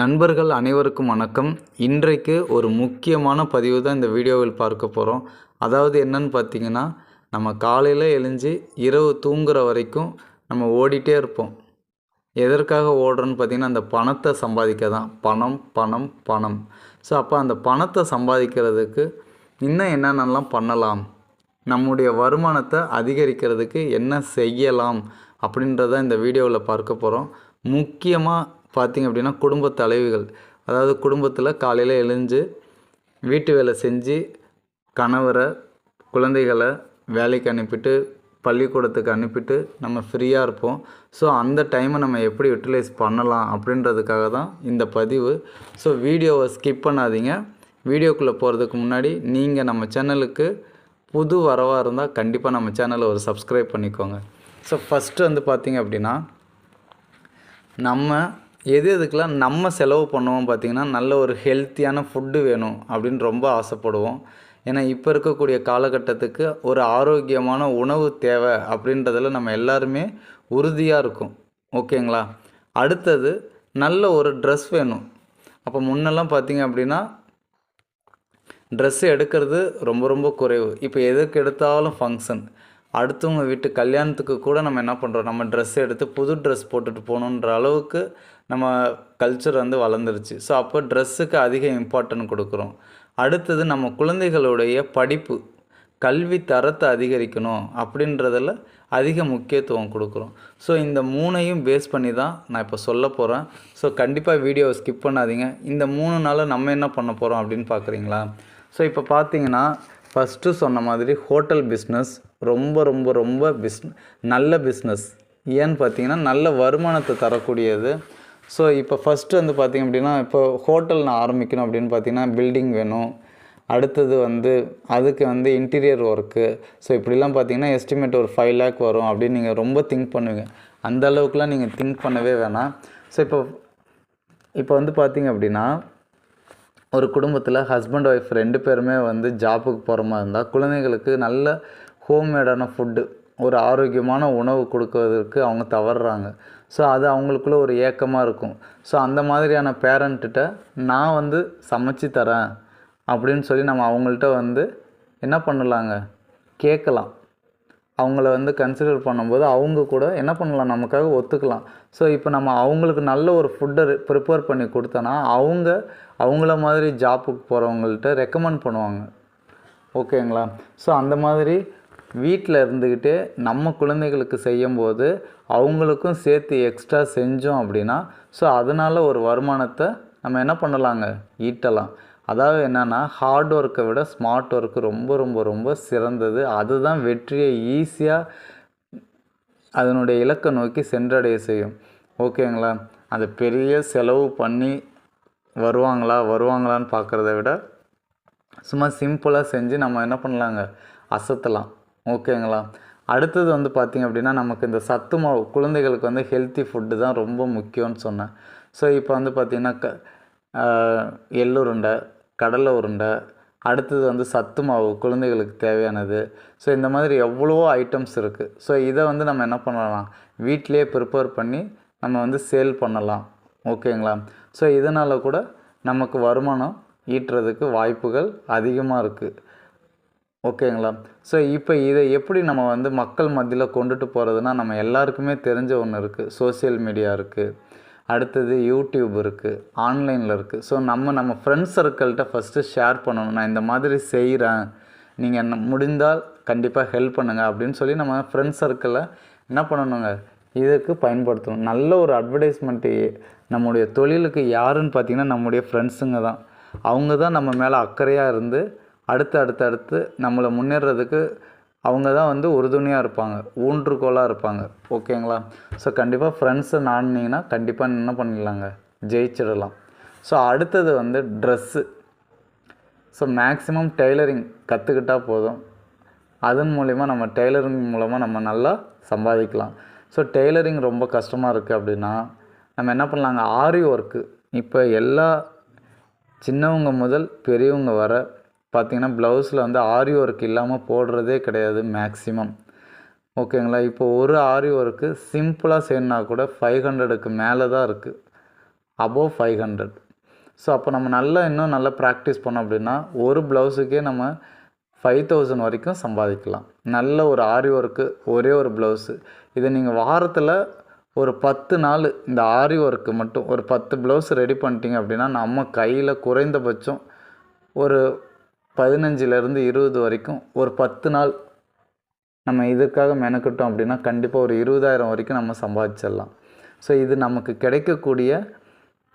நண்பர்கள் அனைவருக்கும் வணக்கம். இன்றைக்கு ஒரு முக்கியமான பதிவு தான் இந்த வீடியோவில் பார்க்க போகிறோம் அதாவது என்னன்னு பார்த்தீங்கன்னா நம்ம காலையில் எழுஞ்சி இரவு தூங்குற வரைக்கும் நம்ம ஓடிட்டே இருப்போம். எதற்காக ஓடுறோன்னு பார்த்தீங்கன்னா அந்த பணத்தை சம்பாதிக்க தான். பணம் பணம் பணம். ஸோ அப்போ அந்த பணத்தை சம்பாதிக்கிறதுக்கு இன்னும் என்னென்னலாம் பண்ணலாம்? நம்முடைய வருமானத்தை அதிகரிக்கிறதுக்கு என்ன செய்யலாம்? அப்படின்றத இந்த வீடியோவில் பார்க்க போகிறோம் முக்கியமாக பார்த்திங்க அப்படின்னா குடும்ப தலைவிகள். அதாவது குடும்பத்தில் காலையில் எழுந்து வீட்டு வேலை செஞ்சு கணவரை குழந்தைகளை வேலைக்கு அனுப்பிட்டு பள்ளிக்கூடத்துக்கு அனுப்பிட்டு நம்ம ஃப்ரீயாக இருப்போம். ஸோ அந்த டைமை நம்ம எப்படி யூட்டிலைஸ் பண்ணலாம் அப்படின்றதுக்காக தான் இந்த பதிவு. ஸோ வீடியோவை ஸ்கிப் பண்ணாதீங்க. வீடியோக்குள்ளே போகிறதுக்கு முன்னாடி நீங்கள் நம்ம சேனலுக்கு புது வரவாக இருந்தால் கண்டிப்பாக நம்ம சேனலை ஒரு சப்ஸ்கிரைப் பண்ணிக்கோங்க. ஸோ ஃபஸ்ட்டு வந்து பார்த்திங்க அப்படின்னா நம்ம எது எதுக்கெலாம் நம்ம செலவு பண்ணுவோம் பார்த்திங்கன்னா நல்ல ஒரு ஹெல்த்தியான ஃபுட்டு வேணும் அப்படின்னு ரொம்ப ஆசைப்படுவோம். ஏன்னா இப்போ இருக்கக்கூடிய காலகட்டத்துக்கு ஒரு ஆரோக்கியமான உணவு தேவை அப்படின்றதில் நம்ம எல்லாருமே உறுதியாக இருக்கும். ஓகேங்களா? அடுத்தது நல்ல ஒரு ட்ரெஸ் வேணும். அப்போ முன்னெல்லாம் பார்த்திங்க அப்படின்னா ட்ரெஸ்ஸு எடுக்கிறது ரொம்ப ரொம்ப குறைவு. இப்போ எதுக்கு எடுத்தாலும் ஃபங்க்ஷன் அடுத்தவங்க வீட்டு கல்யாணத்துக்கு கூட நம்ம என்ன பண்ணுறோம் நம்ம ட்ரெஸ் எடுத்து புது ட்ரெஸ் போட்டுட்டு போகணுன்ற அளவுக்கு நம்ம கல்ச்சர் வந்து வளர்ந்துருச்சு. ஸோ அப்போ ட்ரெஸ்ஸுக்கு அதிக இம்பார்ட்டன்ட் கொடுக்குறோம். அடுத்தது நம்ம குழந்தைகளுடைய படிப்பு கல்வி தரத்தை அதிகரிக்கணும் அப்படின்றதில் அதிக முக்கியத்துவம் கொடுக்குறோம். ஸோ இந்த மூணையும் பேஸ் பண்ணி தான் நான் இப்போ சொல்ல போகிறேன் ஸோ கண்டிப்பாக வீடியோவை ஸ்கிப் பண்ணாதீங்க. இந்த மூணு நாளில் நம்ம என்ன பண்ண போகிறோம் அப்படின்னு பார்க்குறீங்களா? ஸோ இப்போ பார்த்தீங்கன்னா ஃபஸ்ட்டு சொன்ன மாதிரி ஹோட்டல் பிஸ்னஸ் ரொம்ப ரொம்ப ரொம்ப பிஸ் நல்ல பிஸ்னஸ் ஏன்னு பார்த்தீங்கன்னா நல்ல வருமானத்தை தரக்கூடியது. ஸோ இப்போ ஃபஸ்ட்டு வந்து பார்த்திங்க அப்படின்னா இப்போ ஹோட்டல் நான் ஆரம்பிக்கணும் அப்படின்னு பார்த்தீங்கன்னா பில்டிங் வேணும். அடுத்தது வந்து அதுக்கு வந்து இன்டீரியர் ஒர்க்கு ஸோ இப்படிலாம் பார்த்தீங்கன்னா எஸ்டிமேட் ஒரு ஃபைவ் லேக் வரும் அப்படின்னு நீங்கள் ரொம்ப திங்க் பண்ணுவீங்க. அந்த அளவுக்குலாம் நீங்கள் திங்க் பண்ணவே வேணாம். ஸோ இப்போ இப்போ வந்து பார்த்திங்க அப்படின்னா ஒரு குடும்பத்தில் ஹஸ்பண்ட் ஒய்ஃப் ரெண்டு பேருமே வந்து ஜாப்புக்கு போகிற மாதிரி இருந்தால் குழந்தைங்களுக்கு நல்ல ஹோம்மேடான ஃபுட்டு ஒரு ஆரோக்கியமான உணவு கொடுக்கறதுக்கு அவங்க தவறுறாங்க. ஸோ அது அவங்களுக்குள்ள ஒரு ஏக்கமாக இருக்கும். ஸோ அந்த மாதிரியான பேரண்ட்டிட்ட நான் வந்து சமைச்சு தரேன் அப்படின்னு சொல்லி நம்ம அவங்கள்ட்ட வந்து என்ன பண்ணலாங்க? கேட்கலாம். அவங்கள வந்து கன்சிடர் பண்ணும்போது அவங்க கூட என்ன பண்ணலாம்? நமக்காக ஒத்துக்கலாம். ஸோ இப்போ நம்ம அவங்களுக்கு நல்ல ஒரு ஃபுட்டை ப்ரிப்பேர் பண்ணி கொடுத்தோன்னா அவங்க அவங்கள மாதிரி ஜாப்புக்கு போகிறவங்கள்ட்ட ரெக்கமெண்ட் பண்ணுவாங்க. ஓகேங்களா ஸோ அந்த மாதிரி வீட்டில் இருந்துக்கிட்டே நம்ம குழந்தைகளுக்கு செய்யும்போது அவங்களுக்கும் சேர்த்து எக்ஸ்ட்ரா செஞ்சோம் அப்படின்னா ஸோ அதனால் ஒரு வருமானத்தை நம்ம என்ன பண்ணலாங்க? ஈட்டலாம். அதாவது என்னென்னா ஹார்ட் ஒர்க்கை விட ஸ்மார்ட் ஒர்க்கு ரொம்ப ரொம்ப ரொம்ப சிறந்தது. அதுதான் வெற்றியை ஈஸியாக அதனுடைய இலக்கை நோக்கி சென்றடைய செய்யும். ஓகேங்களா? அந்த பெரிய செலவு பண்ணி வருவாங்களா வருவாங்களான்னு பார்க்குறத விட சும்மா சிம்பிளாக செஞ்சு நம்ம என்ன பண்ணலாங்க? அசத்தலாம். ஓகேங்களா? அடுத்தது வந்து பார்த்திங்க அப்படின்னா நமக்கு இந்த சத்து மாவு குழந்தைகளுக்கு வந்து ஹெல்த்தி ஃபுட்டு தான் ரொம்ப முக்கியம்னு சொன்னேன். ஸோ இப்போ வந்து பார்த்திங்கன்னா க எள்ளுருண்டை கடலை உருண்டை அடுத்தது வந்து சத்து மாவு குழந்தைகளுக்கு தேவையானது. ஸோ இந்த மாதிரி எவ்வளவோ ஐட்டம்ஸ் இருக்குது ஸோ இதை வந்து நம்ம என்ன பண்ணலாம்? வீட்டிலே ப்ரிப்பேர் பண்ணி நம்ம வந்து சேல் பண்ணலாம். ஓகேங்களா ஸோ இதனால் கூட நமக்கு வருமானம் ஈட்டுறதுக்கு வாய்ப்புகள் அதிகமாக இருக்குது ஓகேங்களா ஸோ இப்போ இதை எப்படி நம்ம வந்து மக்கள் மத்தியில் கொண்டுட்டு போகிறதுனா நம்ம எல்லாருக்குமே தெரிஞ்ச ஒன்று இருக்குது சோசியல் மீடியா இருக்குது அடுத்தது யூடியூப் இருக்குது ஆன்லைனில் இருக்குது ஸோ நம்ம நம்ம ஃப்ரெண்ட்ஸ் சர்க்கிள்கிட்ட ஃபஸ்ட்டு ஷேர் பண்ணணும். நான் இந்த மாதிரி செய்கிறேன் நீங்கள் என்ன முடிந்தால் கண்டிப்பாக ஹெல்ப் பண்ணுங்கள் அப்படின்னு சொல்லி நம்ம ஃப்ரெண்ட்ஸ் சர்க்கிளில் என்ன பண்ணணுங்க? இதுக்கு பயன்படுத்தணும். நல்ல ஒரு அட்வர்டைஸ்மெண்ட்டு நம்முடைய தொழிலுக்கு யாருன்னு பார்த்திங்கன்னா நம்முடைய ஃப்ரெண்ட்ஸுங்க தான். அவங்க தான் நம்ம மேலே அக்கறையாக இருந்து அடுத்து அடுத்து அடுத்து நம்மளை முன்னேறதுக்கு அவங்க தான் வந்து உறுதுணையாக இருப்பாங்க. ஊன்றுகோலாக இருப்பாங்க. ஓகேங்களா? ஸோ கண்டிப்பாக ஃப்ரெண்ட்ஸை நாடினீங்கன்னா கண்டிப்பாக என்ன பண்ணிடலாங்க? ஜெயிச்சிடலாம். ஸோ அடுத்தது வந்து ட்ரெஸ்ஸு ஸோ மேக்ஸிமம் டெய்லரிங் கற்றுக்கிட்டால் போதும். அதன் மூலிமா நம்ம டெய்லரிங் மூலமாக நம்ம நல்லா சம்பாதிக்கலாம். ஸோ டெய்லரிங் ரொம்ப கஷ்டமாக இருக்குது அப்படின்னா நம்ம என்ன பண்ணலாங்க? ஆரி ஒர்க்கு இப்போ எல்லா சின்னவங்க முதல் பெரியவங்க வர பார்த்திங்கன்னா ப்ளவுஸில் வந்து ஆரி ஒர்க் இல்லாமல் போடுறதே கிடையாது மேக்ஸிமம் ஓகேங்களா? இப்போ ஒரு ஆரி ஒர்க்கு சிம்பிளாக செய்யணுன்னா கூட ஃபைவ் ஹண்ட்ரடுக்கு மேலே தான் இருக்குது அபோவ் ஃபைவ் ஹண்ட்ரட் ஸோ அப்போ நம்ம நல்லா இன்னும் நல்லா ப்ராக்டிஸ் பண்ணோம் அப்படின்னா ஒரு ப்ளவுஸுக்கே நம்ம ஃபைவ் தௌசண்ட் வரைக்கும் சம்பாதிக்கலாம். நல்ல ஒரு ஆரி ஒர்க்கு ஒரே ஒரு ப்ளவுஸு இதை நீங்கள் வாரத்தில் ஒரு பத்து நாள் இந்த ஆரி ஒர்க்கு மட்டும் ஒரு பத்து ப்ளவுஸ் ரெடி பண்ணிட்டீங்க அப்படின்னா நம்ம கையில் குறைந்தபட்சம் ஒரு பதினஞ்சுலேருந்து இருபது வரைக்கும் ஒரு பத்து நாள் நம்ம இதுக்காக மெனக்கிட்டோம் அப்படின்னா கண்டிப்பாக ஒரு இருபதாயிரம் வரைக்கும் நம்ம சம்பாதிச்சிடலாம். ஸோ இது நமக்கு கிடைக்கக்கூடிய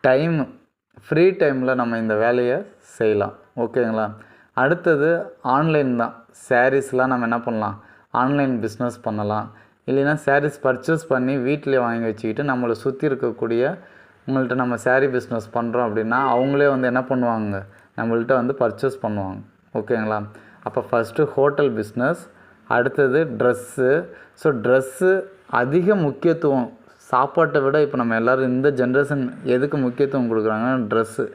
டைம் ஃப்ரீ டைமில் நம்ம இந்த வேலையை செய்யலாம். ஓகேங்களா அடுத்தது ஆன்லைன் தான். சாரீஸ்லாம் நம்ம என்ன பண்ணலாம்? ஆன்லைன் பிஸ்னஸ் பண்ணலாம். இல்லைன்னா சாரீஸ் பர்ச்சேஸ் பண்ணி வீட்டிலே வாங்கி வச்சுக்கிட்டு நம்மளை சுற்றி இருக்கக்கூடிய உங்கள்கிட்ட நம்ம சாரீ பிஸ்னஸ் பண்ணுறோம் அப்படின்னா அவங்களே வந்து என்ன பண்ணுவாங்க? நம்மள்கிட்ட வந்து பர்ச்சேஸ் பண்ணுவாங்க. ஓகேங்களா? அப்போ ஃபஸ்ட்டு ஹோட்டல் பிஸ்னஸ் அடுத்தது ட்ரெஸ்ஸு ஸோ ட்ரெஸ்ஸு அதிக முக்கியத்துவம் சாப்பாட்டை விட இப்போ நம்ம எல்லோரும் இந்த ஜென்ரேஷன் எதுக்கு முக்கியத்துவம் கொடுக்குறாங்கன்னா ட்ரெஸ்ஸு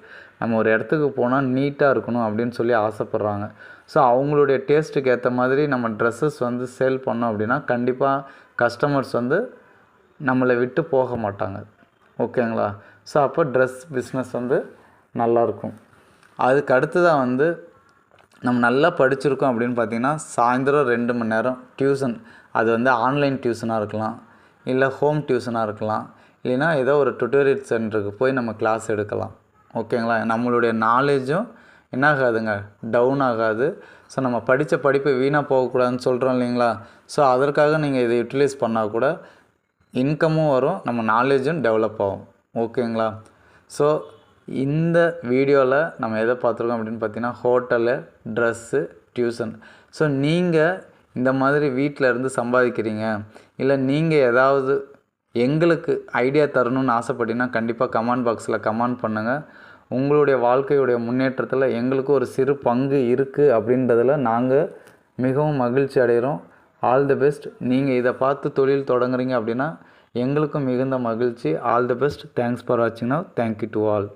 நம்ம ஒரு இடத்துக்கு போனால் நீட்டாக இருக்கணும் அப்படின்னு சொல்லி ஆசைப்பட்றாங்க. ஸோ அவங்களுடைய டேஸ்ட்டுக்கு ஏற்ற மாதிரி நம்ம ட்ரெஸ்ஸஸ் வந்து சேல் பண்ணோம் அப்படின்னா கண்டிப்பாக கஸ்டமர்ஸ் வந்து நம்மளை விட்டு போக மாட்டாங்க. ஓகேங்களா? ஸோ அப்போ ட்ரெஸ் பிஸ்னஸ் வந்து நல்லாயிருக்கும் அதுக்கு அடுத்ததாக வந்து நம்ம நல்லா படிச்சிருக்கோம் அப்படின்னு பார்த்தீங்கன்னா சாயந்தரம் ரெண்டு மணி நேரம் டியூஷன் அது வந்து ஆன்லைன் டியூஷனாக இருக்கலாம். இல்லை ஹோம் டியூஷனாக இருக்கலாம். இல்லைன்னா ஏதோ ஒரு டுட்டோரியல் சென்டருக்கு போய் நம்ம கிளாஸ் எடுக்கலாம். ஓகேங்களா? நம்மளுடைய நாலேஜும் என்ன ஆகாதுங்க? டவுன் ஆகாது. ஸோ நம்ம படித்த படிப்பு வீணாக போகக்கூடாதுன்னு சொல்கிறோம் இல்லைங்களா? ஸோ அதற்காக நீங்கள் இதை யூட்டிலைஸ் பண்ணால் கூட இன்கமும் வரும். நம்ம நாலேஜும் டெவலப் ஆகும். ஓகேங்களா? ஸோ இந்த வீடியோவில் நம்ம எதை பார்த்துருக்கோம் அப்படின்னு பார்த்தீங்கன்னா ஹோட்டலு ட்ரெஸ்ஸு டியூஷன். ஸோ நீங்கள் இந்த மாதிரி வீட்டில் இருந்து சம்பாதிக்கிறீங்க. இல்லை நீங்கள் ஏதாவது எங்களுக்கு ஐடியா தரணும்னு ஆசைப்பட்டீங்கன்னா கண்டிப்பாக கமெண்ட் பாக்ஸில் கமெண்ட் பண்ணுங்கள் உங்களுடைய வாழ்க்கையுடைய முன்னேற்றத்தில் எங்களுக்கு ஒரு சிறு பங்கு இருக்குது அப்படின்றதில் நாங்கள் மிகவும் மகிழ்ச்சி அடைகிறோம். ஆல் தி பெஸ்ட் நீங்கள் இதை பார்த்து தொழில் தொடங்குறீங்க அப்படின்னா எங்களுக்கும் மிகுந்த மகிழ்ச்சி. All the best thanks for வாட்சிங் now thank you to all